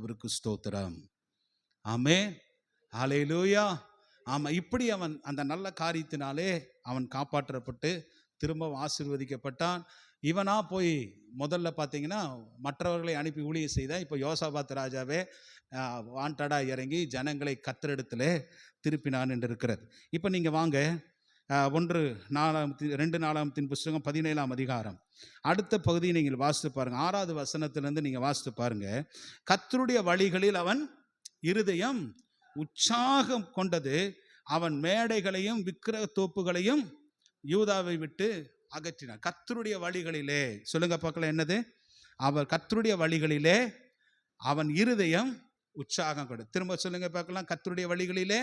அவருக்கு ஸ்தோத்திரம். ஆமே ஹalleluya. ஆமா இப்படி அவன் அந்த நல்ல காரியத்தினாலே அவன் காப்பாற்றப்பட்டு திரும்ப ஆசீர்வதிக்கப்பட்டான். இவனா போய் முதல்ல பார்த்தீங்கன்னா மற்றவர்களை அனுப்பி ஊழிய செய்தான். இப்போ யோசாபாத் ராஜாவே வாண்டடா இறங்கி ஜனங்களை கத்திரிடத்துல திருப்பினான் என்று இருக்கிறது. இப்போ நீங்கள் வாங்க. ஒன்று நாலாம் ரெண்டு நாலாமத்தின் புஸ்தகம் பதினேழாம் அதிகாரம். அடுத்த பகுதியை நீங்கள் வாசித்து பாருங்கள் ஆறாவது வசனத்திலிருந்து நீங்கள் வாசித்து பாருங்க. கத்தருடைய வழிகளில் அவன் இருதயம் உற்சாகம் கொண்டது. அவன் மேடைகளையும் விக்கிரக தோப்புகளையும் யூதாவை விட்டு அகற்றினான். கத்தருடைய வழிகளிலே சொல்லுங்க பார்க்கல என்னது? அவர் கத்தருடைய வழிகளிலே அவன் இருதயம் உற்சாகம் கொண்டது. திரும்ப சொல்லுங்க பார்க்கலாம் கத்தருடைய வழிகளிலே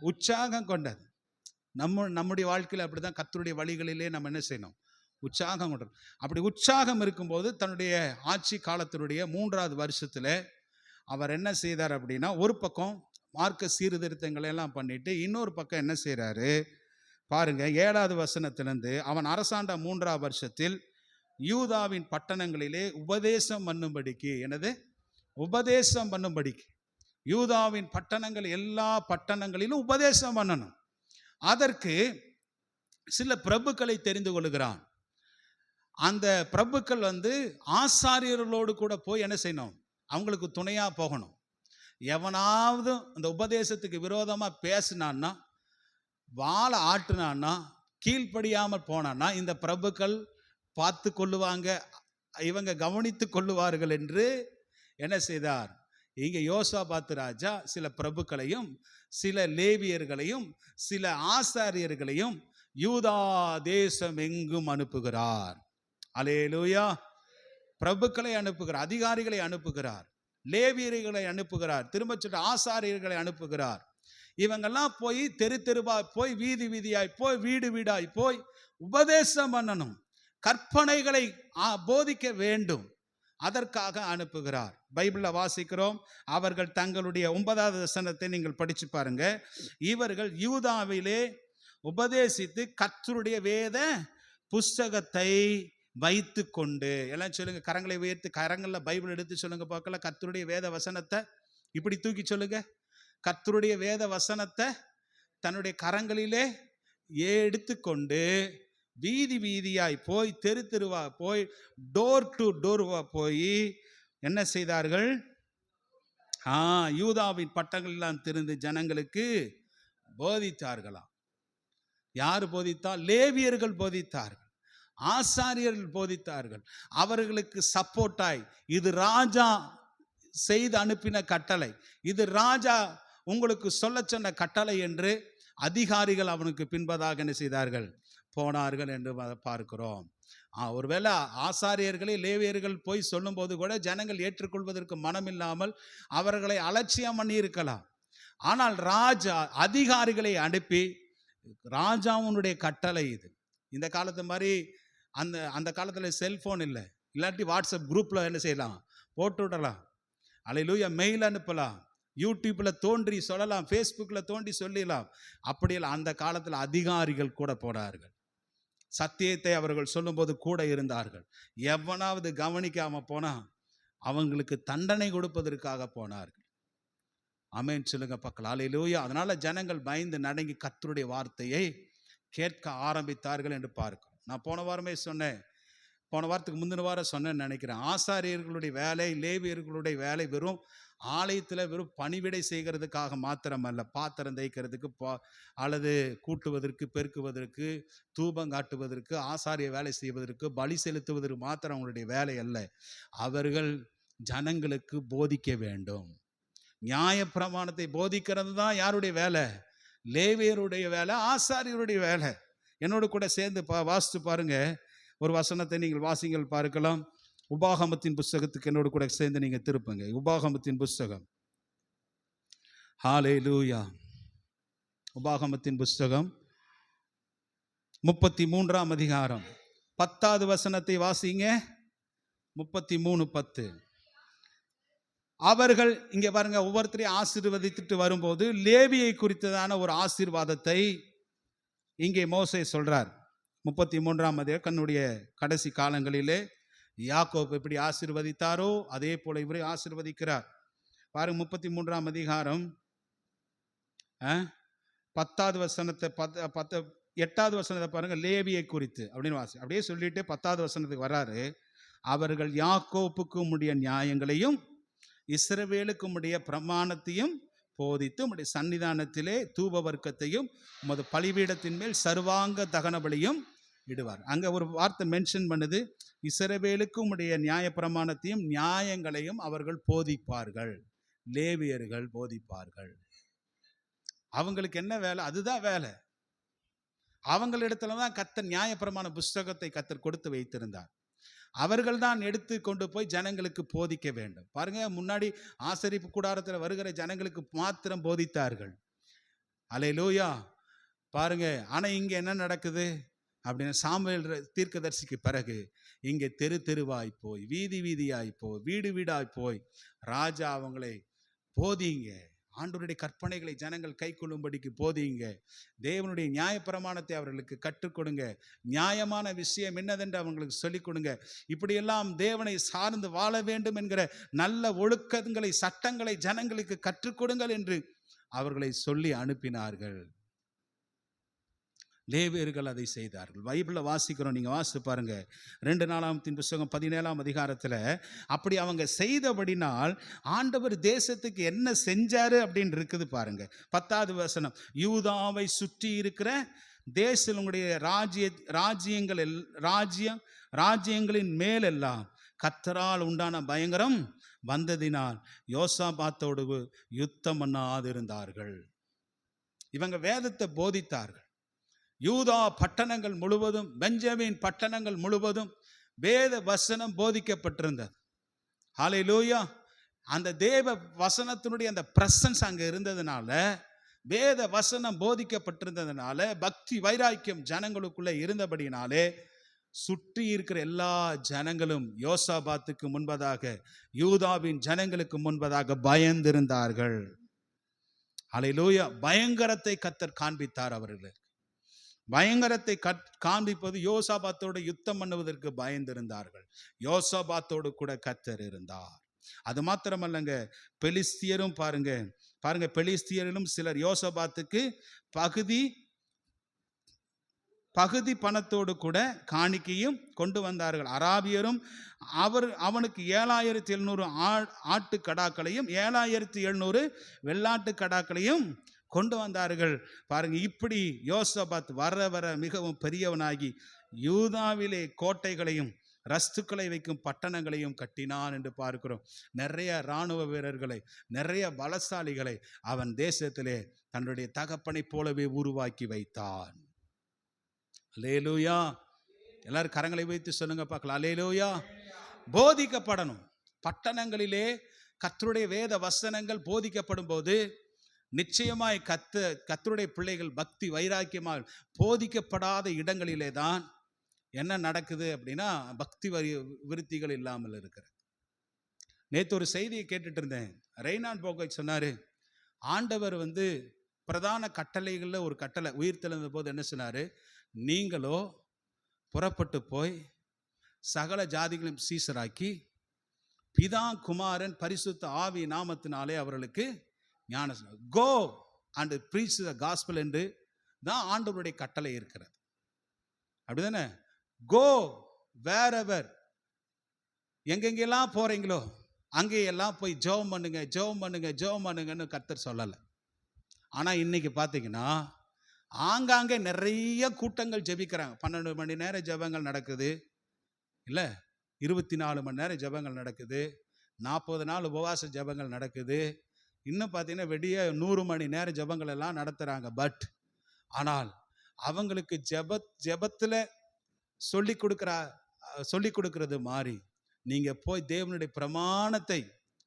உற்சாகம் கொண்டது. நம்ம நம்முடைய வாழ்க்கையில் அப்படிதான் கத்தருடைய வழிகளிலே நம்ம என்ன செய்யணும்? உற்சாகம் கொண்டது அப்படி உற்சாகம் இருக்கும்போது தன்னுடைய ஆட்சி காலத்தினுடைய மூன்றாவது வருஷத்தில் அவர் என்ன செய்தார் அப்படின்னா ஒரு பக்கம் மார்க்க சீர்திருத்தங்களை எல்லாம் பண்ணிட்டு இன்னொரு பக்கம் என்ன செய்கிறாரு பாருங்க ஏழாவது வசனத்திலிருந்து அவன் அரசாண்ட மூன்றாவது வருஷத்தில் யூதாவின் பட்டணங்களிலே உபதேசம் பண்ணும்படிக்கு எனது உபதேசம் பண்ணும்படிக்கு. யூதாவின் பட்டணங்கள் எல்லா பட்டணங்களிலும் உபதேசம் பண்ணணும். அதற்கு சில பிரபுக்களை தெரிந்து கொள்கிறான் அந்த பிரபுக்கள் வந்து ஆசாரியர்களோடு கூட போய் என்ன செய்யணும்? அவங்களுக்கு துணையா போகணும். எவனாவது அந்த உபதேசத்துக்கு விரோதமா பேசினான்னா வாழை ஆட்டுனான்னா கீழ்ப்படியாமல் போனான்னா இந்த பிரபுக்கள் பார்த்து கொள்ளுவாங்க இவங்க கவனித்து கொள்ளுவார்கள் என்று என்ன செய்தார்? இங்க யோசாபாத்து ராஜா சில பிரபுக்களையும் சில லேவியர்களையும் சில ஆசாரியர்களையும் யூதா தேசம் எங்கும் அனுப்புகிறார். அலேலூயா. பிரபுக்களை அனுப்புகிறார் அதிகாரிகளை அனுப்புகிறார் லேவியர்களை அனுப்புகிறார் திரும்ப சொல்ற ஆசாரியர்களை அனுப்புகிறார். இவங்கெல்லாம் போய் தெரு தெருவாய் போய் வீதி வீதியாய் போய் வீடு வீடாய் போய் உபதேசம் பண்ணணும் கற்பனைகளை ஆ, போதிக்க வேண்டும். அதற்காக அனுப்புகிறார். பைபிளில் வாசிக்கிறோம். அவர்கள் தங்களுடைய ஒன்பதாவது வசனத்தை நீங்கள் படித்து பாருங்க. இவர்கள் யூதாவிலே உபதேசித்து கத்தருடைய வேத புஸ்தகத்தை வைத்து கொண்டு எல்லாம் சொல்லுங்க. கரங்களை உயர்த்து கரங்களில் பைபிள் எடுத்து சொல்லுங்க பார்க்கல. கத்தருடைய வேத வசனத்தை இப்படி தூக்கி சொல்லுங்க. கத்தருடைய வேத வசனத்தை தன்னுடைய கரங்களிலே எடுத்துக்கொண்டு வீதி வீதியாய் போய் தெரு தெருவா போய் டோர் டு டோர்வா போய் என்ன செய்தார்கள்? ஆ யூதாவின் பட்டங்களெல்லாம் திருந்து ஜனங்களுக்கு போதித்தார்களாம். யார் போதித்தால் லேவியர்கள் போதித்தார்கள். ஆசாரியர்கள் போதித்தார்கள். அவர்களுக்கு சப்போர்ட்டாய் இது ராஜா செய்து அனுப்பின கட்டளை. இது ராஜா உங்களுக்கு சொல்ல சொன்ன கட்டளை என்று அதிகாரிகள் அவனுக்கு பின்பதாக என்ன செய்தார்கள்? போனார்கள் என்று பார்க்கிறோம். ஒருவேளை ஆசாரியர்களே லேவியர்கள் போய் சொல்லும்போது கூட ஜனங்கள் ஏற்றுக்கொள்வதற்கு மனமில்லாமல் அவர்களை அலட்சியம் பண்ணியிருக்கலாம். ஆனால் ராஜா அதிகாரிகளை அனுப்பி ராஜாவுனுடைய கட்டளை இது. இந்த காலத்து மாதிரி அந்த அந்த காலத்தில் செல்ஃபோன் இல்லை. இல்லாட்டி வாட்ஸ்அப் குரூப்பில் என்ன செய்யலாம்? போட்டு விடலாம். அலையிலூயா மெயில் அனுப்பலாம். யூடியூப்பில் தோன்றி சொல்லலாம். ஃபேஸ்புக்கில் தோன்றி சொல்லிடலாம். அப்படியெல்லாம் அந்த காலத்தில் அதிகாரிகள் கூட போனார்கள். சத்தியத்தை அவர்கள் சொல்லும்போது கூட இருந்தார்கள். எவனாவது கவனிக்காம போனா அவங்களுக்கு தண்டனை கொடுப்பதற்காக போனார்கள். அமேன் சொல்லுங்க பக்கம் அலையிலூயா அதனால ஜனங்கள் பயந்து நடங்கி கத்தருடைய வார்த்தையை கேட்க ஆரம்பித்தார்கள் என்று பார்க்கும் நான் போன வாரமே சொன்னேன். போன வாரத்துக்கு முந்தின வாரம் சொன்னேன்னு நினைக்கிறேன். ஆசாரியர்களுடைய வேலை லேவியர்களுடைய வேலை வெறும் ஆலயத்தில் வெறும் பணிவிடை செய்கிறதுக்காக மாத்திரமல்ல பாத்திரம் தேய்க்கிறதுக்கு பா அல்லது கூட்டுவதற்கு பெருக்குவதற்கு தூபம் காட்டுவதற்கு ஆசாரிய வேலை செய்வதற்கு பலி செலுத்துவதற்கு மாத்திரம் அவங்களுடைய வேலை அல்ல. அவர்கள் ஜனங்களுக்கு போதிக்க வேண்டும். நியாயப்பிரமாணத்தை போதிக்கிறது தான் யாருடைய வேலை? லேவியருடைய வேலை ஆசாரியருடைய வேலை. என்னோடு கூட சேர்ந்து பா வாசித்து பாருங்க. ஒரு வசனத்தை நீங்கள் வாசிங்கள் பார்க்கலாம். உபாகமத்தின் புஸ்தகத்துக்கு என்னோடு கூட சேர்ந்து நீங்க திருப்புங்க. உபாகமத்தின் புஸ்தகம். ஹாலே லூயா உபாகமத்தின் புஸ்தகம் முப்பத்தி மூன்றாம் அதிகாரம். பத்தாவது வசனத்தை வாசிங்க. முப்பத்தி மூணு பத்து. அவர்கள் இங்கே பாருங்க ஒவ்வொருத்தரையும் ஆசீர்வதித்துட்டு வரும்போது லேவியை குறித்ததான ஒரு ஆசீர்வாதத்தை இங்கே மோசை சொல்றார். முப்பத்தி மூன்றாம் அதிகாரம் கண்ணுடைய கடைசி காலங்களிலே யாக்கோப் எப்படி ஆசிர்வதித்தாரோ அதே போல இவரை ஆசீர்வதிக்கிறார். பாருங்க முப்பத்தி மூன்றாம் அதிகாரம். ஆ? பத்தாவது வசனத்தை பத்து பத்து எட்டாவது வசனத்தை பாருங்க லேவியை குறித்து அப்படின்னு வாசி அப்படியே சொல்லிட்டு பத்தாவது வசனத்துக்கு வராரு. அவர்கள் யாக்கோப்புக்கு உடைய நியாயங்களையும் இஸ்ரவேலுக்கு உடைய பிரமாணத்தையும் போதித்து உடைய சன்னிதானத்திலே தூப வர்க்கத்தையும் உமது பலிபீடத்தின் மேல் சர்வாங்க தகனபலியும் இடுவார் அங்க ஒரு வார்த்தை மென்ஷன் பண்ணுது இசரவேலுக்கும் உடைய நியாய பிரமாணத்தையும் நியாயங்களையும் அவர்கள் போதிப்பார்கள். லேவியர்கள் போதிப்பார்கள். அவங்களுக்கு என்ன வேலை? அதுதான் வேலை. அவங்களிடத்துல தான் கத்தர் நியாயப்பிரமாண புஸ்தகத்தை கத்தர் கொடுத்து வைத்திருந்தார். அவர்கள் தான் எடுத்து கொண்டு போய் ஜனங்களுக்கு போதிக்க வேண்டும். பாருங்க முன்னாடி ஆசரிப்பு கூடாரத்தில் வருகிற ஜனங்களுக்கு மாத்திரம் போதித்தார்கள். அலையிலூயா! பாருங்க ஆனா இங்க என்ன நடக்குது? அப்படின்னு சாமுவேல் ர- தீர்க்கதரிசிக்கு பிறகு இங்கே தெரு தெருவாய் போய் வீதி வீதியாய் போய் வீடு வீடாய் போய் ராஜா அவங்களை போதிங்க ஆண்டோருடைய கற்பனைகளை ஜனங்கள் கை கொள்ளும்படிக்கு போதியுங்க. தேவனுடைய நியாயப்பிரமாணத்தை அவர்களுக்கு கற்றுக் கொடுங்க. நியாயமான விஷயம் என்னதென்று அவங்களுக்கு சொல்லிக் கொடுங்க. இப்படியெல்லாம் தேவனை சார்ந்து வாழ வேண்டும் என்கிற நல்ல ஒழுக்கங்களை சட்டங்களை ஜனங்களுக்கு கற்றுக் கொடுங்கள் என்று அவர்களை சொல்லி அனுப்பினார்கள். லேவியர்கள் அதை செய்தார்கள். பைபிளில் வாசிக்கிறோம். நீங்கள் வாசித்து பாருங்க. ரெண்டு நாளாமத்தின் புஸ்தகம் பதினேழாம் அதிகாரத்தில் அப்படி அவங்க செய்தபடினால் ஆண்டவர் தேசத்துக்கு என்ன செஞ்சாரு? அப்படின்னு இருக்குது பாருங்க. பத்தாவது வசனம் யூதாவை சுற்றி இருக்கிற தேசங்களுடைய ராஜ்ய ராஜ்யங்கள் எல் ராஜ்யம் ராஜ்யங்களின் மேலெல்லாம் கத்தரால் உண்டான பயங்கரம் வந்ததினால் யோசாபாத்தோடு யுத்தம் பண்ணாதிருந்தார்கள். இவங்க வேதத்தை போதித்தார்கள். யூதா பட்டணங்கள் முழுவதும் பெஞ்சமின் பட்டணங்கள் முழுவதும் வேத வசனம் போதிக்கப்பட்டிருந்தது. லூயா அந்த தேவ வசனத்தினுடைய அந்த பிரசன்ஸ் அங்கே இருந்ததுனால வேத வசனம் போதிக்கப்பட்டிருந்ததுனால பக்தி வைராக்கியம் ஜனங்களுக்குள்ள இருந்தபடினாலே சுற்றி இருக்கிற எல்லா ஜனங்களும் யோசாபாத்துக்கு முன்பதாக யூதாவின் ஜனங்களுக்கு முன்பதாக பயந்திருந்தார்கள். ஹalleluya. பயங்கரத்தை கத்தர் காண்பித்தார் அவர்கள். பயங்கரத்தை காண்பிப்பது யோசாபாத்தோடு யுத்தம் பண்ணுவதற்கு பயந்திருந்தார்கள். யோசாபாத்தோடு கூட கத்தர் இருந்தார். அது மாத்திரமல்லங்க பெலிஸ்தியரும் பாருங்க பாருங்க பெலிஸ்தியரிலும் சிலர் யோசபாத்துக்கு பகுதி பகுதி பணத்தோடு கூட காணிக்கையும் கொண்டு வந்தார்கள். அராபியரும் அவர் அவனுக்கு ஏழாயிரத்தி எழுநூறு ஆட்டு கடாக்களையும் ஏழாயிரத்தி எழுநூறு வெள்ளாட்டு கடாக்களையும் கொண்டு வந்தார்கள். பாருங்க இப்படி யோசபாத் வர வர மிகவும் பெரியவனாகி யூதாவிலே கோட்டைகளையும் ரஸ்துக்களை வைக்கும் பட்டணங்களையும் கட்டினான் என்று பார்க்கிறோம். நிறைய இராணுவ வீரர்களை நிறைய பலசாலிகளை அவன் தேசத்திலே தன்னுடைய தகப்பனைப் போலவே உருவாக்கி வைத்தான். அலேலூயா எல்லாரும் கரங்களை வைத்து சொல்லுங்க பார்க்கலாம். அலேலூயா போதிக்கப்படணும். பட்டணங்களிலே கத்தருடைய வேத வசனங்கள் போதிக்கப்படும் போது நிச்சயமாய் கத்த கத்தருடைய பிள்ளைகள் பக்தி வைராக்கியமாக போதிக்கப்படாத இடங்களிலே தான் என்ன நடக்குது அப்படின்னா பக்தி வரி விருத்திகள் இல்லாமல் இருக்கிறது. நேற்று ஒரு செய்தியை கேட்டுட்டு இருந்தேன். ரெய்னான் போகை சொன்னார் ஆண்டவர் வந்து பிரதான கட்டளைகளில் ஒரு கட்டளை உயிர் தெழுந்த போது என்ன சொன்னார்? நீங்களோ புறப்பட்டு போய் சகல ஜாதிகளையும் சீசராக்கி பிதா குமாரன் பரிசுத்த ஆவி நாமத்தினாலே அவர்களுக்கு ஞான go and preach the gospel என்று தான் ஆண்டவருடைய கட்டளை இருக்கிறது. அப்படிதானே? கோ வேர் எவர் எங்கெங்கெல்லாம் போறீங்களோ அங்கேயெல்லாம் போய் ஜெபம் பண்ணுங்க ஜெபம் பண்ணுங்க ஜெபம் பண்ணுங்கன்னு கர்த்தர் சொல்லலை. ஆனால் இன்னைக்கு பார்த்தீங்கன்னா ஆங்காங்கே நிறைய கூட்டங்கள் ஜெபிக்கிறாங்க. பன்னெண்டு மணி நேரம் ஜெபங்கள் நடக்குது. இல்லை இருபத்தி நாலு மணி நேரம் ஜெபங்கள் நடக்குது. நாற்பது நாள் உபவாச ஜெபங்கள் நடக்குது. இன்னும் பார்த்தீங்கன்னா வெடிய நூறு மணி நேரம் ஜபங்கள் எல்லாம் நடத்துகிறாங்க பட் ஆனால் அவங்களுக்கு ஜப ஜெபத்தில் சொல்லி கொடுக்குற சொல்லி கொடுக்கறது மாதிரி நீங்கள் போய் தேவனுடைய பிரமாணத்தை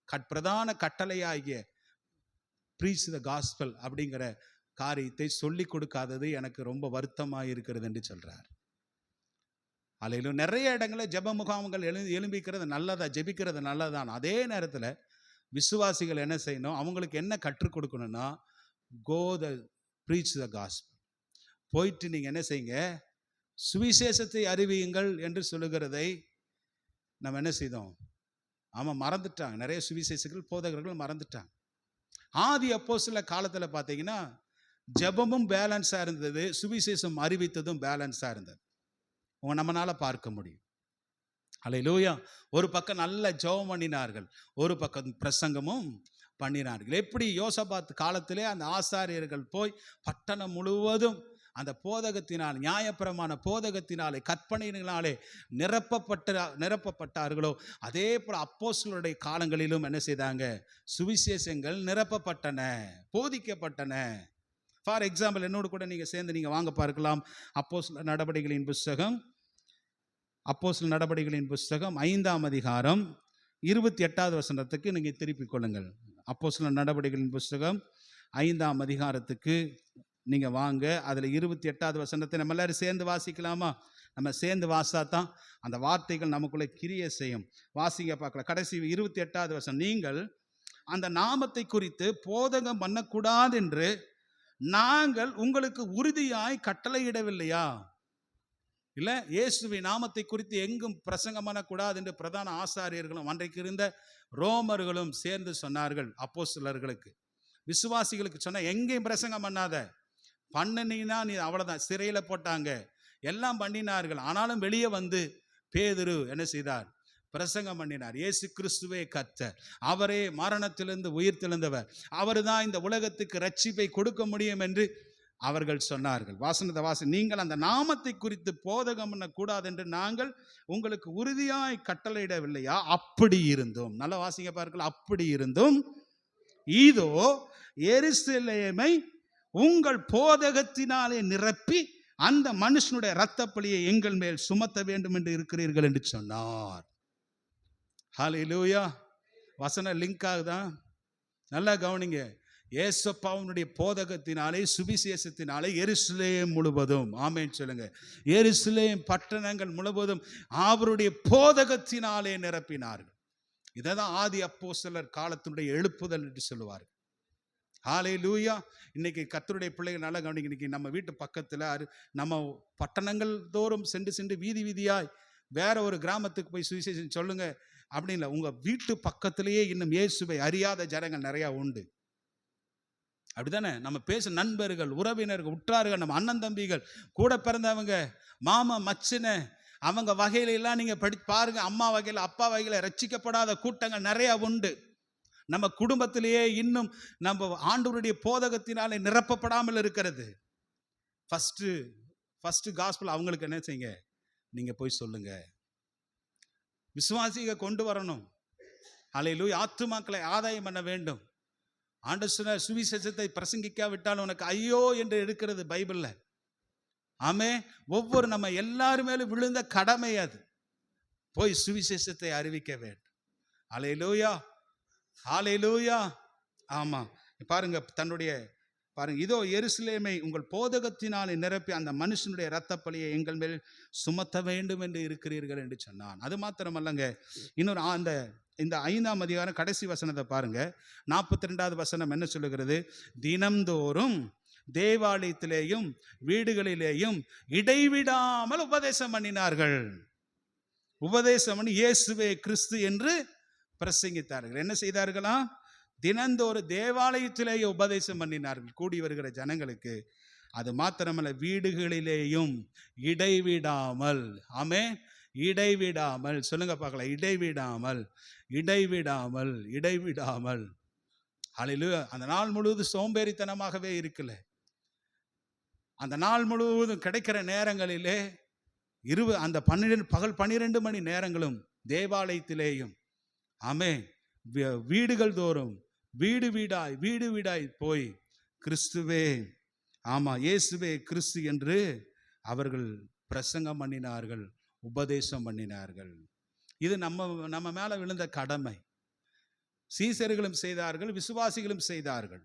கட் பிரதான கட்டளையாகிய ப்ரீச் த காஸ்பல் அப்படிங்கிற காரியத்தை சொல்லி கொடுக்காதது எனக்கு ரொம்ப வருத்தமாக இருக்கிறது என்று சொல்கிறார் அலையிலும் நிறைய இடங்களில் ஜெப முகாம்கள் எழு எழும்பிக்கிறது நல்லதா ஜெபிக்கிறது நல்லதான் அதே நேரத்தில் விசுவாசிகள் என்ன செய்யணும்? அவங்களுக்கு என்ன கற்றுக் கொடுக்கணும்னா கோ த ப்ரீச் த காஸ்பிள் போயிட்டு நீங்கள் என்ன செய்யுங்க? சுவிசேஷத்தை அறிவியுங்கள் என்று சொல்லுகிறதை நம்ம என்ன செய்தோம்? ஆமாம் மறந்துட்டாங்க. நிறைய சுவிசேஷர்கள் போதகர்கள் மறந்துட்டாங்க. ஆதி அப்போ சில காலத்தில் பார்த்தீங்கன்னா ஜெபமும் பேலன்ஸாக இருந்தது சுவிசேஷம் அறிவித்ததும் பேலன்ஸாக இருந்தது. உங்க நம்மளால் பார்க்க முடியும். அலை லூயா ஒரு பக்கம் நல்ல ஜெபம் பண்ணினார்கள் ஒரு பக்கம் பிரசங்கமும் பண்ணினார்கள். எப்படி யோசபாத் காலத்திலே அந்த ஆசாரியர்கள் போய் பட்டணம் முழுவதும் அந்த போதகத்தினால் நியாயபிரமான போதகத்தினாலே கற்பனையினாலே நிரப்பப்பட்ட நிரப்பப்பட்டார்களோ அதே போல் அப்போஸ்தலருடைய காலங்களிலும் என்ன செய்தாங்க? சுவிசேஷங்கள் நிரப்பப்பட்டன போதிக்கப்பட்டன. ஃபார் எக்ஸாம்பிள் என்னோடு கூட நீங்கள் சேர்ந்து நீங்கள் வாங்க பார்க்கலாம். அப்போஸ்தல நடவடிக்கைகளின் புஸ்தகம் அப்போஸ்தல நடவடிக்கைகளின் புஸ்தகம் ஐந்தாம் அதிகாரம் இருபத்தி எட்டாவது வசனத்துக்கு நீங்கள் திருப்பிக் கொள்ளுங்கள். அப்போஸ்தல நடவடிக்கைகளின் புஸ்தகம் ஐந்தாம் அதிகாரத்துக்கு நீங்கள் வாங்க. அதில் இருபத்தி எட்டாவது வசனத்தை நம்ம எல்லாரும் சேர்ந்து வாசிக்கலாமா? நம்ம சேர்ந்து வாசா தான் அந்த வார்த்தைகள் நமக்குள்ளே கிரிய செய்யும். வாசிங்க பார்க்கலாம். கடைசி இருபத்தி எட்டாவது வசனம். நீங்கள் அந்த நாமத்தை குறித்து போதகம் பண்ணக்கூடாது என்று நாங்கள் உங்களுக்கு உறுதியாய் கட்டளையிடவில்லையா? இல்ல இயேசுவின் நாமத்தை குறித்து எங்கும் பிரசங்கம் பண்ணக்கூடாது என்று பிரதான ஆசாரியர்களும் அன்றைக்கு இருந்த ரோமர்களும் சேர்ந்து சொன்னார்கள் அப்போஸ்தலர்களுக்கு. விசுவாசிகளுக்கு சொன்ன எங்கேயும் பிரசங்கம் பண்ணாத. பண்ணனீங்கன்னா நீ அவ்வளவுதான். சிறையில போட்டாங்க. எல்லாம் பண்ணினார்கள். ஆனாலும் வெளியே வந்து பேதுரு என்ன செய்தார்? பிரசங்கம் பண்ணினார். இயேசு கிறிஸ்துவே கத்த அவரே மரணத்திலிருந்து உயிர் திழந்தவர். அவர் தான் இந்த உலகத்துக்கு ரட்சிப்பை கொடுக்க முடியும் என்று அவர்கள் சொன்னார்கள். வாசனத வாசன் நீங்கள் அந்த நாமத்தை குறித்து போதகம் பண்ணக்கூடாது என்று நாங்கள் உங்களுக்கு உறுதியாய் கட்டளையிடவில்லையா? அப்படி இருந்தோம். நல்ல வாசிங்க பாருங்கள். அப்படி இருந்தும் இதோ எருசலேமை உங்கள் போதகத்தினாலே நிரப்பி அந்த மனுஷனுடைய இரத்தப்பழியை எங்கள் மேல் சுமத்த வேண்டும் என்று இருக்கிறீர்கள் என்று சொன்னார். ஹalleluya. வசன லிங்க் ஆகுதான் நல்லா கவனிங்க. ஏசப்பாவுனுடைய போதகத்தினாலே சுவிசேஷத்தினாலே எருசலேம் முழுவதும். ஆமேன்னு சொல்லுங்க. எருசலேம் பட்டணங்கள் முழுவதும் அவருடைய போதகத்தினாலே நிரப்பினார்கள். இதை தான் ஆதி அப்போ சிலர் காலத்தினுடைய எழுப்புதல் என்று சொல்லுவார்கள். ஆலை லூயா இன்னைக்கு கத்தருடைய பிள்ளைகள் நல்லா கவனிக்க இன்னைக்கு நம்ம வீட்டு பக்கத்தில் அரு நம்ம பட்டணங்கள் தோறும் சென்று சென்று வீதி வீதியாய் வேற ஒரு கிராமத்துக்கு போய் சுவிசேஷம் சொல்லுங்க. அப்படின்னு இல்லை உங்கள் வீட்டு பக்கத்திலேயே இன்னும் இயேசுவை அறியாத ஜனங்கள் நிறையா உண்டு. அப்படிதானே நம்ம பேச நண்பர்கள் உறவினர்கள் உற்றார்கள் நம்ம அண்ணன் தம்பிகள் கூட பிறந்தவங்க மாமா மச்சின அவங்க வகையில எல்லாம் நீங்க படி பாருங்க அம்மா வகையில் அப்பா வகையில் ரச்சிக்கப்படாத கூட்டங்கள் நிறைய உண்டு. நம்ம குடும்பத்திலேயே இன்னும் நம்ம ஆண்டவருடைய போதகத்தினாலே நிரப்பப்படாமல் இருக்கிறது. ஃபஸ்ட்டு ஃபஸ்ட்டு காஸ்பிள் அவங்களுக்கு என்ன செய்யுங்க? நீங்கள் போய் சொல்லுங்க. விசுவாசிக கொண்டு வரணும். அலையிலூய் ஆத்துமாக்களை ஆதாயம் பண்ண வேண்டும். ஆண்டு சொன்ன சுவிசேஷத்தை பிரசங்கிக்காவிட்டால் உனக்கு ஐயோ என்று எடுக்கிறது பைபிள்ல. ஆமே ஒவ்வொரு நம்ம எல்லாரும் மேலும் விழுந்த கடமை அது. போய் சுவிசேஷத்தை அறிவிக்க வேண்டும். அலையிலூயா ஆலையிலூயா ஆமா. பாருங்க தன்னுடைய பாருங்க இதோ எருசலேமை உங்கள் போதகத்தினாலே நிரப்பி அந்த மனுஷனுடைய இரத்தப்பலியை எங்கள் மேல் சுமத்த வேண்டும் என்று இருக்கிறீர்கள் என்று சொன்னான். அது மாத்திரமல்லங்க இன்னொரு அந்த இந்த ஐந்தாம் அதிகாரம் கடைசி வசனத்தை பாருங்க. நாற்பத்தி ரெண்டாவது வசனம் என்ன சொல்லுகிறது? தினம்தோறும் தேவாலயத்திலேயும் வீடுகளிலேயும் இடைவிடாமல் உபதேசம் பண்ணினார்கள். உபதேசம் பண்ணி இயேசுவே கிறிஸ்து என்று பிரசங்கித்தார்கள். என்ன செய்தார்களா? தினந்தோறு தேவாலயத்திலேயே உபதேசம் பண்ணினார்கள். கூடி வருகிற ஜனங்களுக்கு அது மாத்திரமல்ல வீடுகளிலேயும் இடைவிடாமல். ஆமே இடைவிடாமல். சொல்லுங்க பார்க்கலாம். இடைவிடாமல். இடைவிடாமல். இடைவிடாமல். அலையில அந்த நாள் முழுவதும் சோம்பேறித்தனமாகவே இருக்கல. அந்த நாள் முழுவதும் கிடைக்கிற நேரங்களிலே இருபது அந்த பன்னிரெண்டு பகல் பன்னிரெண்டு மணி நேரங்களும் தேவாலயத்திலேயும். ஆமே வீடுகள் தோறும் வீடு வீடாய் வீடு வீடாய் போய் கிறிஸ்துவே. ஆமா இயேசுவே கிறிஸ்து என்று அவர்கள் பிரசங்கம் பண்ணினார்கள் உபதேசம் பண்ணினார்கள். இது நம்ம நம்ம மேல விழுந்த கடமை. சீசர்களும் செய்தார்கள் விசுவாசிகளும் செய்தார்கள்.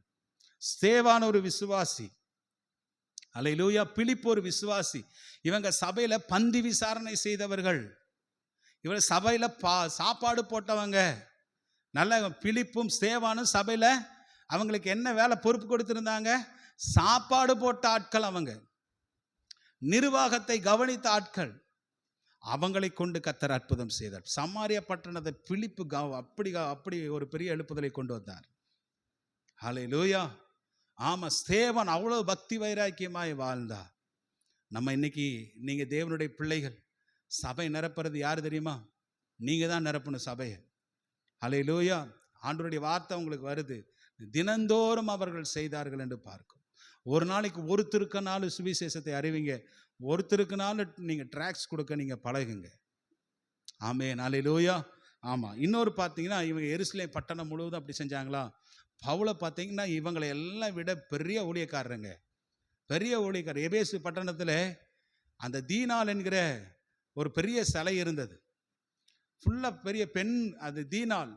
ஸ்தேவான் ஒரு விசுவாசி. அலையிலூயா பிலிப்பு ஒரு விசுவாசி. இவங்க சபையில பந்தி விசாரணை செய்தவர்கள். இவர் சபையில பா சாப்பாடு போட்டவங்க. நல்ல பிலிப்பும் ஸ்தேவானும் சபையில் அவங்களுக்கு என்ன வேலை பொறுப்பு கொடுத்துருந்தாங்க? சாப்பாடு போட்ட ஆட்கள் அவங்க. நிர்வாகத்தை கவனித்த ஆட்கள். அவங்களை கொண்டு கத்தர் அற்புதம் செய்தார். சமாரிய பட்டணத்தை பிலிப்பு கவ அப்படி அப்படி ஒரு பெரிய எழுப்புதலை கொண்டு வந்தார். ஹலே லூயா ஆமாம் சேவன் அவ்வளோ பக்தி வைராக்கியமாய் வாழ்ந்தா நம்ம இன்னைக்கு நீங்கள் தேவனுடைய பிள்ளைகள். சபை நிரப்புறது யார் தெரியுமா? நீங்கள் தான் நிரப்பணும் சபையை. அலை லூயா ஆண்டோருடைய வார்த்தை உங்களுக்கு வருது. தினந்தோறும் அவர்கள் செய்தார்கள் என்று பார்க்கும். ஒரு நாளைக்கு ஒருத்தருக்கனாலும் சுவிசேஷத்தை அறிவிங்க. ஒருத்தருக்குனாலும் நீங்கள் ட்ராக்ஸ் கொடுக்க நீங்கள் பழகுங்க. ஆமே நாளை லூயா ஆமாம் இன்னொரு பார்த்தீங்கன்னா இவங்க எருசலேம் பட்டணம் முழுவதும் அப்படி செஞ்சாங்களா? பவுலை பார்த்தீங்கன்னா இவங்களை எல்லாம் விட பெரிய ஊழியக்காரருங்க. பெரிய ஊழியக்காரர். எபேசு பட்டணத்தில் அந்த தீனால் என்கிற ஒரு பெரிய சிலை இருந்தது. ஃபுல்லாக பெரிய பெண் அது தீனால்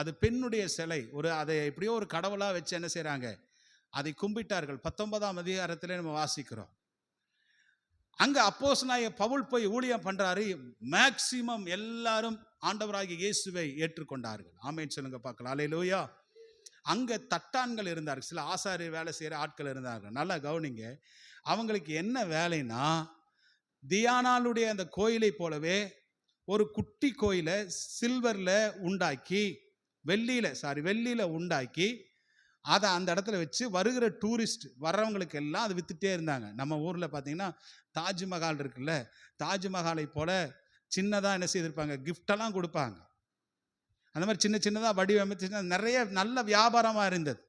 அது பெண்ணுடைய சிலை. ஒரு அதை எப்படியோ ஒரு கடவுளாக வச்சு என்ன செய்கிறாங்க அதை கும்பிட்டார்கள். பத்தொன்பதாம் அதிகாரத்தில் நம்ம வாசிக்கிறோம். அங்கே அப்போஸ் பவுல் போய் ஊழியம் பண்ணுறாரு மேக்சிமம் எல்லாரும் ஆண்டவராகிய இயேசுவை ஏற்றுக்கொண்டார்கள். ஆமேன் சொல்லுங்க பார்க்கலாம். அலையிலூயா அங்கே தட்டான்கள் இருந்தார்கள். சில ஆசாரி வேலை செய்கிற ஆட்கள் இருந்தார்கள். நல்லா கவனிங்க. அவங்களுக்கு என்ன வேலைன்னா தியானாளுடைய அந்த கோயிலை போலவே ஒரு குட்டி கோயிலை சில்வரில் உண்டாக்கி வெள்ளியில் சாரி வெள்ளியில் உண்டாக்கி அதை அந்த இடத்துல வச்சு வருகிற டூரிஸ்ட் வர்றவங்களுக்கு எல்லாம் அதை வித்துட்டே இருந்தாங்க. நம்ம ஊரில் பார்த்தீங்கன்னா தாஜ்மஹால் இருக்குல்ல தாஜ்மஹாலை போல சின்னதாக என்ன செய்திருப்பாங்க? கிஃப்டெல்லாம் கொடுப்பாங்க. அந்த மாதிரி சின்ன சின்னதாக வடிவமைத்து நிறைய நல்ல வியாபாரமாக இருந்தது.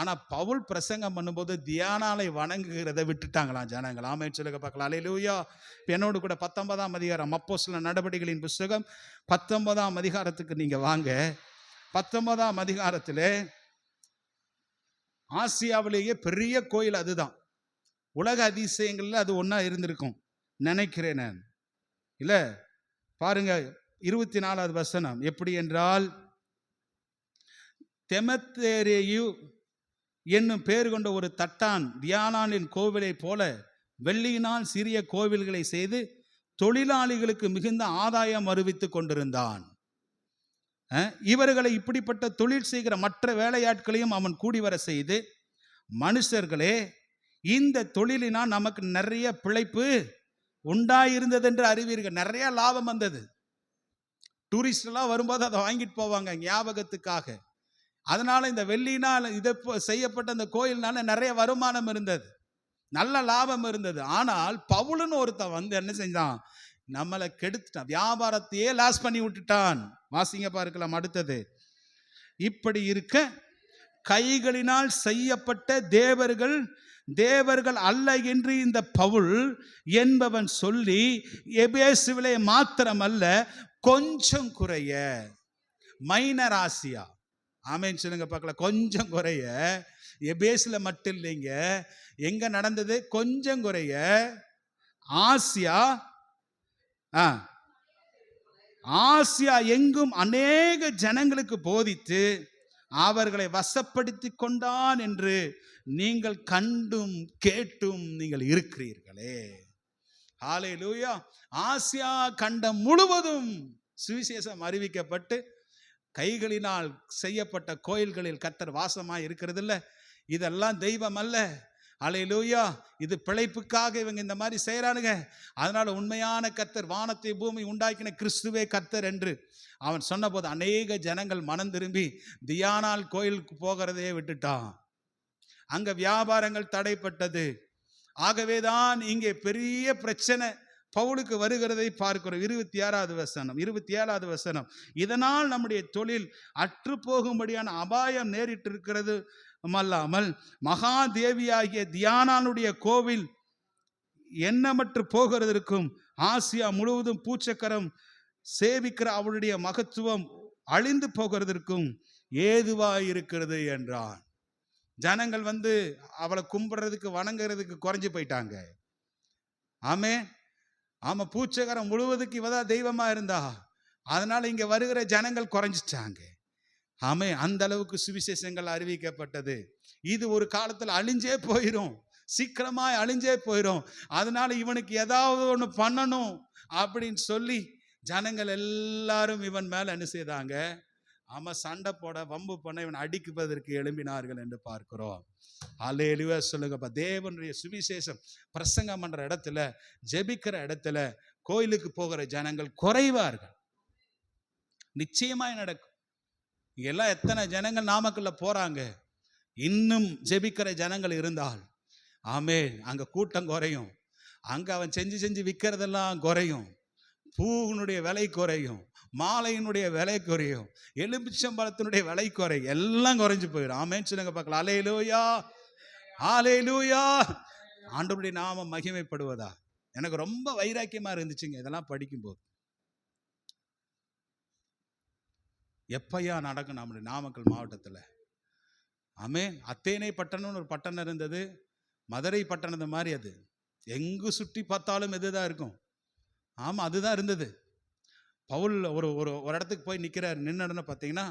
ஆனால் பவுல் பிரசங்கம் பண்ணும்போது தியானாலை வணங்குகிறத விட்டுட்டாங்களாம் ஜனங்கள். ஆமை சொல்லுங்க பார்க்கலாம். அலையிலூயா என்னோடு கூட பத்தொன்பதாம் அதிகாரம் அப்போ சில நடவடிக்கைகளின் புஸ்தகம் பத்தொன்பதாம் அதிகாரத்துக்கு நீங்கள் வாங்க. பத்தொன்பதாம் அதிகாரத்தில் ஆசியாவிலேயே பெரிய கோயில் அதுதான். உலக அதிசயங்கள்ல அது ஒன்றா இருந்திருக்கும். நினைக்கிறேன் நான். இல்லை பாருங்க இருபத்தி நாலாவது வசனம். எப்படி என்றால் தெமத்தேரேயு என்னும் பேர் கொண்ட ஒரு தட்டான் தியானானின் கோவிலைப் போல வெள்ளியினால் சிறிய கோவில்களை செய்து தொழிலாளிகளுக்கு மிகுந்த ஆதாயம் அறிவித்துக் கொண்டிருந்தான். இவர்களை இப்படிப்பட்ட தொழில் செய்கிற மற்ற வேலையாட்களையும் அவன் கூடி வர செய்து மனுஷர்களே இந்த தொழிலினால் நமக்கு நிறைய பிழைப்பு உண்டாயிருந்தது என்று அறிவீர்கள். நிறைய லாபம் வந்தது. டூரிஸ்ட் எல்லாம் வரும்போது அதை வாங்கிட்டு போவாங்க ஞாபகத்துக்காக. அதனால இந்த வெள்ளினால் இதை போ- செய்யப்பட்ட அந்த கோயில்னால நிறைய வருமானம் இருந்தது. நல்ல லாபம் இருந்தது. ஆனால் பவுலுன்னு ஒருத்தன் வந்து என்ன செஞ்சான்? நம்மளை கெடுத்துட்டான். வியாபாரத்தையே லாஸ் பண்ணி விட்டுட்டான். வாசிங்க பார்க்கலாம் அடுத்தது. இப்படி இருக்க கைகளினால் செய்யப்பட்ட தேவர்கள் தேவர்கள் அல்ல என்று இந்த பவுல் என்பவன் சொல்லி எபேசுவிலே மாத்திரமல்ல கொஞ்சம் குறைய. மைனர் ஆசியா ஆமேன்னு சொல்லுங்க பார்க்கலாம் கொஞ்சம் குறைய எபேஸ்ல மட்டும் இல்லைங்க. எங்க நடந்தது? கொஞ்சம் குறைய ஆசியா ஆ ஆசியா எங்கும் அநேக ஜனங்களுக்கு போதித்து அவர்களை வசப்படுத்தி கொண்டான் என்று நீங்கள் கண்டும் கேட்டும் நீங்கள் இருக்கிறீர்களே. ஹalleluya ஆசியா கண்டம் முழுவதும் சுவிசேஷம் அறிவிக்கப்பட்டு கைகளினால் செய்யப்பட்ட கோயில்களில் கத்தர் வாசமாக இருக்கிறது இல்லை இதெல்லாம் தெய்வம் அல்ல அலையிலூயா. இது பிழைப்புக்காக இவங்க இந்த மாதிரி செய்கிறானுங்க அதனால் உண்மையான கத்தர் வானத்தை பூமி உண்டாக்கின கிறிஸ்துவே கத்தர் என்று அவன் சொன்னபோது அநேக ஜனங்கள் மனம் திரும்பி தியானால் கோயிலுக்கு போகிறதையே விட்டுட்டான். அங்கே வியாபாரங்கள் தடைப்பட்டது. ஆகவே தான் இங்கே பெரிய பிரச்சனை. பவுலுக்கு வருகிறதை பார்க்கிறோம். இருபத்தி ஆறாவது வசனம் இருபத்தி ஏழாவது வசனம். இதனால் நம்முடைய தொழில் அற்று போகும்படியான அபாயம் நேரிட்டு இருக்கிறது அல்லாமல் மகாதேவியாகிய தியானானுடைய கோவில் எண்ணமற்று போகிறதற்கும் ஆசியா முழுவதும் பூச்சக்கரம் சேவிக்கிற அவளுடைய மகத்துவம் அழிந்து போகிறதற்கும் ஏதுவாய் இருக்கிறது என்றான். ஜனங்கள் வந்து அவளை கும்பிடுறதுக்கு வணங்குறதுக்கு குறைஞ்சு போயிட்டாங்க. ஆமே ஆமாம் பூச்சகரம் முழுவதுக்கு இவதான் தெய்வமா இருந்தா. அதனால இங்க வருகிற ஜனங்கள் குறைஞ்சிட்டாங்க. ஆமே அந்த அளவுக்கு சுவிசேஷங்கள் அறிவிக்கப்பட்டது. இது ஒரு காலத்துல அழிஞ்சே போயிடும் சீக்கிரமாய் அழிஞ்சே போயிடும் அதனால இவனுக்கு ஏதாவது ஒன்று பண்ணணும் அப்படின்னு சொல்லி ஜனங்கள் எல்லாரும் இவன் மேல என்ன செய்தாங்க? அவன் சண்டை போட வம்பு பண்ண இவன் அடிக்குவதற்கு எழும்பினார்கள் என்று பார்க்கிறோம். அலேலுவா சொல்லுங்கப்பா தேவனுடைய சுவிசேஷம் பிரசங்கம் பண்ற இடத்துல ஜெபிக்கிற இடத்துல கோயிலுக்கு போகிற ஜனங்கள் குறைவார்கள். நிச்சயமாய் நடக்கும். எல்லாம் எத்தனை ஜனங்கள் நாமக்கல்ல போறாங்க? இன்னும் ஜெபிக்கிற ஜனங்கள் இருந்தால். ஆமே அங்க கூட்டம் குறையும். அங்க அவன் செஞ்சு செஞ்சு விற்கிறதெல்லாம் குறையும். பூவினுடைய விலை குறையும். மாலையினுடைய விலை குறையும். எலுமிச்சம்பழத்தினுடைய விலை குறை எல்லாம் குறைஞ்சு போயிடும். ஆமேன்னு சொல்லுங்க பார்க்கலாம். அலே லூயா ஆலே லூயா ஆண்டவருடைய நாமம் மகிமைப்படுவதா? எனக்கு ரொம்ப வைராக்கியமா இருந்துச்சுங்க இதெல்லாம் படிக்கும்போது. எப்பையா நடக்கும் நம்முடைய நாமக்கல் மாவட்டத்தில்? ஆமே அத்தேனை பட்டணம்னு ஒரு பட்டணம் இருந்தது. மதுரை பட்டணத்தை மாதிரி அது. எங்கு சுற்றி பார்த்தாலும் இதுதான் இருக்கும். ஆமாம் அதுதான் இருந்தது. பவுல் ஒரு ஒரு ஒரு இடத்துக்கு போய் நிற்கிறார் நின்னுடனே பார்த்தீங்கன்னா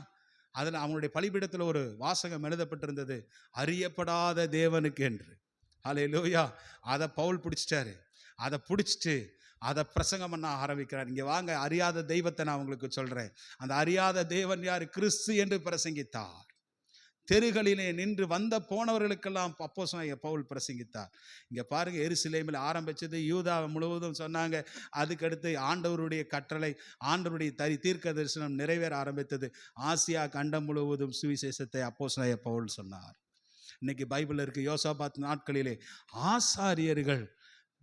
அதில் அவனுடைய பலிபீடத்தில் ஒரு வாசகம் எழுதப்பட்டிருந்தது. அறியப்படாத தேவனுக்கு என்று. அலே லோயா அதை பவுல் பிடிச்சிட்டாரு. அதை பிடிச்சிட்டு அதை பிரசங்கம் பண்ண ஆரம்பிக்கிறார். இங்கே வாங்க அறியாத தெய்வத்தை நான் உங்களுக்கு சொல்கிறேன் அந்த அறியாத தேவன் யார்? கிறிஸ்து என்று பிரசங்கித்தார். தெருகளிலே நின்று வந்த போனவர்களுக்கெல்லாம் அப்போ பவுல் பிரசங்கித்தார். இங்க பாருங்க எருசிலேமில் ஆரம்பிச்சது யூதா முழுவதும் சொன்னாங்க. அதுக்கடுத்து ஆண்டவருடைய கற்றலை ஆண்டவருடைய தரி தீர்க்க தரிசனம் நிறைவேற ஆரம்பித்தது. ஆசியா கண்டம் முழுவதும் சுவிசேஷத்தை அப்போ பவுல் சொன்னார். இன்னைக்கு பைபிள் இருக்கு யோசாபாத் நாட்களிலே ஆசாரியர்கள்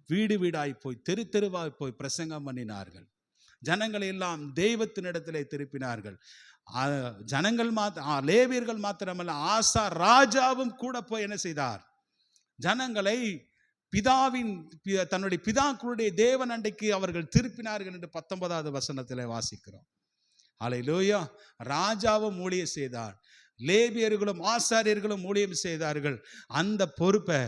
வீடு வீடாய் போய் தெரு தெருவாய் போய் பிரசங்கம் பண்ணினார்கள். ஜனங்களை எல்லாம் தெய்வத்தினிடத்திலே திருப்பினார்கள். ஜனங்கள் மாத்த லேவியர்கள் மாத்திரமல்ல ஆசா ராஜாவும் கூட போய் என்ன செய்தார்? ஜனங்களை பிதாவின் பி- தன்னுடைய பிதாக்களுடைய தேவன் அண்டைக்கு அவர்கள் திருப்பினார்கள் என்று பத்தொன்பதாவது வசனத்தில் வாசிக்கிறோம். அலையிலூயா ராஜாவும் ஊழியம் செய்தார். லேபியர்களும் ஆசாரியர்களும் ஊழியம் செய்தார்கள். அந்த பொறுப்பை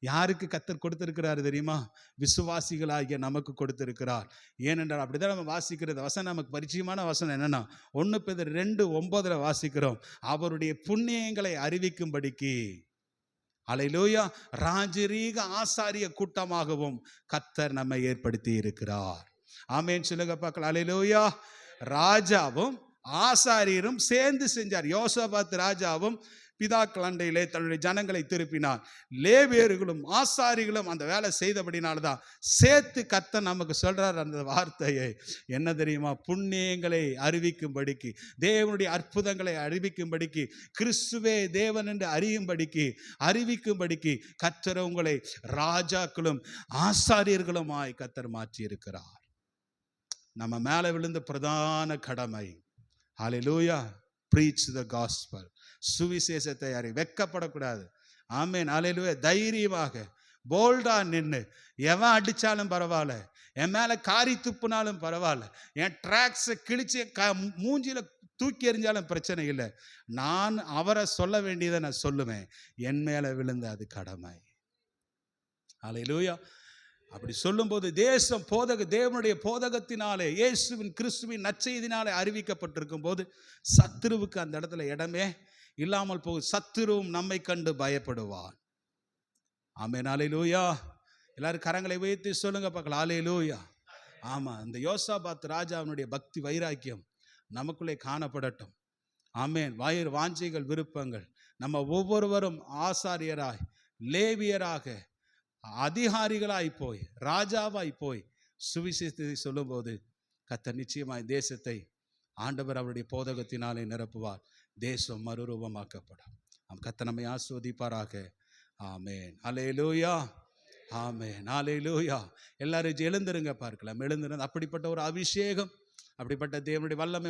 யாருக்கு கத்தர் கொடுத்திருக்கிறாரு தெரியுமா? விசுவாசிகளாகிய நமக்கு கொடுத்திருக்கிறார். ஏனென்றால் அப்படிதான் நம்ம வாசிக்கிறது. வசனம் நமக்கு பரிச்சயமான வசனம் என்னன்னா ஒன்று பேர் ரெண்டு ஒன்பதுல வாசிக்கிறோம். அவருடைய புண்ணியங்களை அறிவிக்கும்படிக்கு. அலையிலோயா. ராஜரீக ஆசாரிய கூட்டமாகவும் கத்தர் நம்மை ஏற்படுத்தி இருக்கிறார். ஆமேன். சொல்லுங்க பார்க்கலாம். அலையிலோயா. ராஜாவும் ஆசாரியரும் சேர்ந்து செஞ்சார். யோசபாத் ராஜாவும் பிதாக்கள் அண்டையிலே தன்னுடைய ஜனங்களை திருப்பினார். லேவியர்களும் ஆசாரிகளும் அந்த வேலை செய்தபடினால்தான் சேர்த்து கத்த நமக்கு சொல்றார் அந்த வார்த்தையை. என்ன தெரியுமா? புண்ணியங்களை அறிவிக்கும்படிக்கு தேவனுடைய அற்புதங்களை அறிவிக்கும்படிக்கு கிறிஸ்துவே தேவன் என்று அறியும்படிக்கு அறிவிக்கும்படிக்கு கத்தர் உங்களை ராஜாக்களும் ஆசாரியர்களுமாய் கத்தர் மாற்றியிருக்கிறார். நம்ம மேலே விழுந்த பிரதான கடமை. ஹalleluya preach the gospel. சுவிசேஷத்தை அறி வெக்கப்படக்கூடாது. ஆமென். ஹalleluya தைரியமாக போல்டா நின்று எவன் அடித்தாலும் பரவாயில்ல என் மேலே காரி துப்புனாலும் பரவாயில்ல என் ட்ராக்ஸை கிழிச்சு க மூஞ்சியில் தூக்கி எறிஞ்சாலும் பிரச்சனை இல்லை. நான் அவரை சொல்ல வேண்டியதை நான் சொல்லுவேன். என் மேலே விழுந்த அது கடமை. ஹalleluya அப்படி சொல்லும்போது தேசம் போதக தேவனுடைய போதகத்தினாலே இயேசுவின் கிறிஸ்துவின் நச்செய்தினாலே அறிவிக்கப்பட்டிருக்கும் போது சத்ருவுக்கு அந்த இடத்துல இடமே இல்லாமல் போகும். சத்துருவும் நம்மை கண்டு பயப்படுவான். ஆமே நாளை லூயா எல்லாரும் கரங்களை வைத்து சொல்லுங்க பார்க்கலாம். ஆலே லூயா ஆமா இந்த யோசாபாத் ராஜாவினுடைய பக்தி வைராக்கியம் நமக்குள்ளே காணப்படட்டும். ஆமேன். வாயிர் வாஞ்சைகள் விருப்பங்கள். நம்ம ஒவ்வொருவரும் ஆசாரியராய் லேவியராக அதிகாரிகளாய் போய் ராஜாவாய் போய் சுவிசேஷத்தை சொல்லும்போது கத்த நிச்சயமாய் தேசத்தை ஆண்டவர் அவருடைய போதகத்தினாலே நிரப்புவார். தேசம் மறுரூபமாக்கப்படும். நம் கர்த்தர் நம்மை ஆஸ்வதிப்பாராக. ஆமேன். அலேலூயா ஆமேன். அலேலூயா எல்லாரும் எழுந்திருங்க பார்க்கலாம். எழுந்திருந்து அப்படிப்பட்ட ஒரு அபிஷேகம் அப்படிப்பட்ட தேவனுடைய வல்லமை